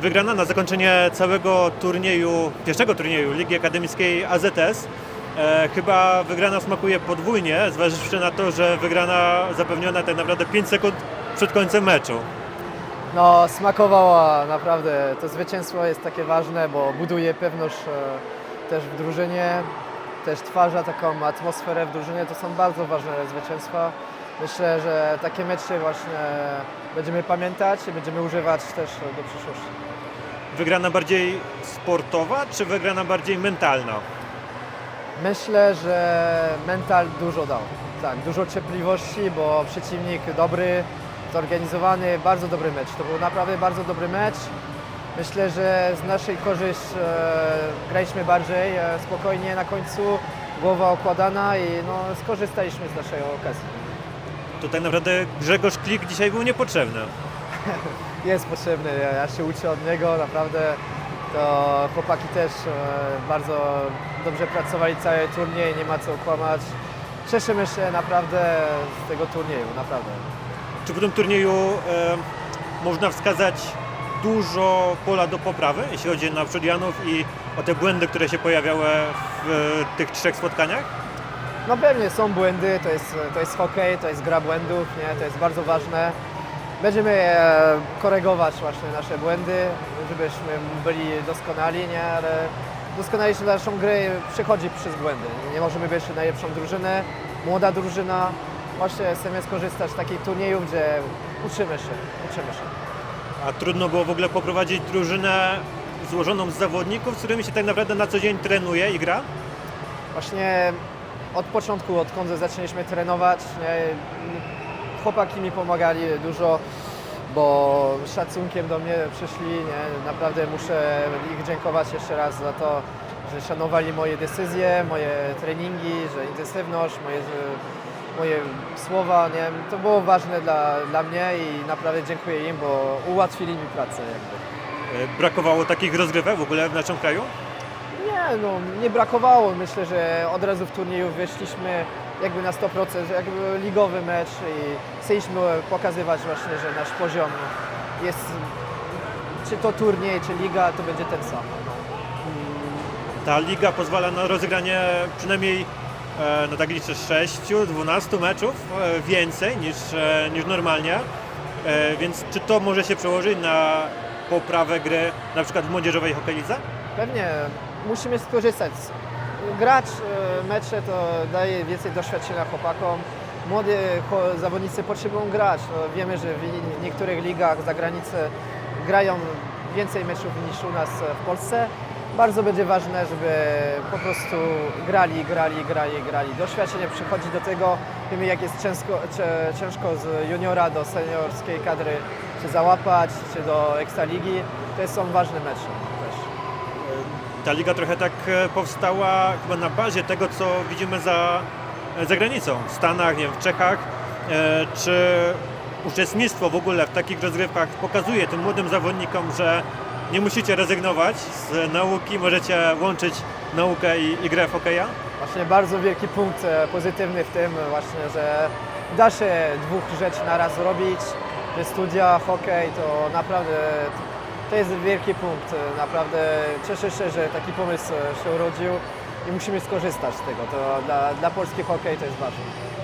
Wygrana na zakończenie całego turnieju, pierwszego turnieju Ligi Akademickiej AZS. E, chyba wygrana smakuje podwójnie, zważywszy na to, że wygrana zapewniona tak naprawdę 5 sekund przed końcem meczu. No, smakowała naprawdę. To zwycięstwo jest takie ważne, bo buduje pewność e, też w drużynie, też twarza taką atmosferę w drużynie. To są bardzo ważne zwycięstwa. Myślę, że takie mecze właśnie będziemy pamiętać i będziemy używać też do przyszłości. Wygrana bardziej sportowa, czy wygrana bardziej mentalna? Myślę, że mental dużo dał. Tak, dużo cierpliwości, bo przeciwnik dobry, zorganizowany, bardzo dobry mecz. To był naprawdę bardzo dobry mecz. Myślę, że z naszej korzyść e, graliśmy bardziej e, spokojnie na końcu, głowa okładana i no, skorzystaliśmy z naszej okazji. To tak naprawdę Grzegorz Klik dzisiaj był niepotrzebny. Jest potrzebny, ja, się uczę od niego, naprawdę to chłopaki też e, bardzo dobrze pracowali cały turniej, nie ma co kłamać. Cieszymy się naprawdę z tego turnieju, naprawdę. Czy w tym turnieju e, można wskazać dużo pola do poprawy, jeśli chodzi na Janów i o te błędy, które się pojawiały w tych trzech spotkaniach? No pewnie są błędy, to jest, to jest hokej, to jest gra błędów, nie? to jest bardzo ważne. Będziemy e, korygować właśnie nasze błędy, żebyśmy byli doskonali, nie? ale doskonaliśmy naszą grę przychodzi przez błędy. Nie możemy być najlepszą drużynę, młoda drużyna. Właśnie chcemy skorzystać z takich turniejów, gdzie uczymy się, uczymy się. A trudno było w ogóle poprowadzić drużynę złożoną z zawodników, z którymi się tak naprawdę na co dzień trenuje i gra? Właśnie od początku, odkąd zaczęliśmy trenować, nie, chłopaki mi pomagali dużo, bo szacunkiem do mnie przyszli. Nie, naprawdę muszę ich dziękować jeszcze raz za to, że szanowali moje decyzje, moje treningi, że intensywność, moje, moje słowa. Nie, to było ważne dla, dla mnie i naprawdę dziękuję im, bo ułatwili mi pracę. Jakby. E, Brakowało takich rozgrywek w ogóle w naszym kraju? Nie, no nie brakowało. Myślę, że od razu w turnieju wyszliśmy jakby na 100%, że jakby ligowy mecz i chcieliśmy pokazywać właśnie, że nasz poziom jest, czy to turniej, czy liga, to będzie ten sam. Ta liga pozwala na rozegranie przynajmniej e, no tak liczę 6-12 meczów e, więcej niż, e, niż normalnie. Więc czy to może się przełożyć na poprawę gry na przykład w młodzieżowej hokejlice? Pewnie musimy skorzystać. Grać e, mecze to daje więcej doświadczenia chłopakom. Młodzi zawodnicy potrzebują grać. No, wiemy, że w niektórych ligach za granicę grają więcej meczów niż u nas w Polsce. Bardzo będzie ważne, żeby po prostu grali, grali, grali, grali. Doświadczenie przychodzi do tego. Wiemy, jak jest ciężko, ciężko z juniora do seniorskiej kadry się załapać, czy do ekstraligi. To są ważne mecze. Ta liga trochę tak e, powstała chyba na bazie tego, co widzimy za, za granicą, w Stanach, nie wiem, w Czechach. E, Czy uczestnictwo w ogóle w takich rozgrywkach pokazuje tym młodym zawodnikom, że nie musicie rezygnować z nauki, możecie łączyć naukę i, i grę w hokeja? Właśnie bardzo wielki punkt e, pozytywny w tym właśnie, że da się dwóch rzeczy na raz robić, że studia, hokej, to naprawdę to jest wielki punkt. Naprawdę cieszę się, że taki pomysł się urodził i musimy skorzystać z tego. To dla, dla polski hokej to jest ważne.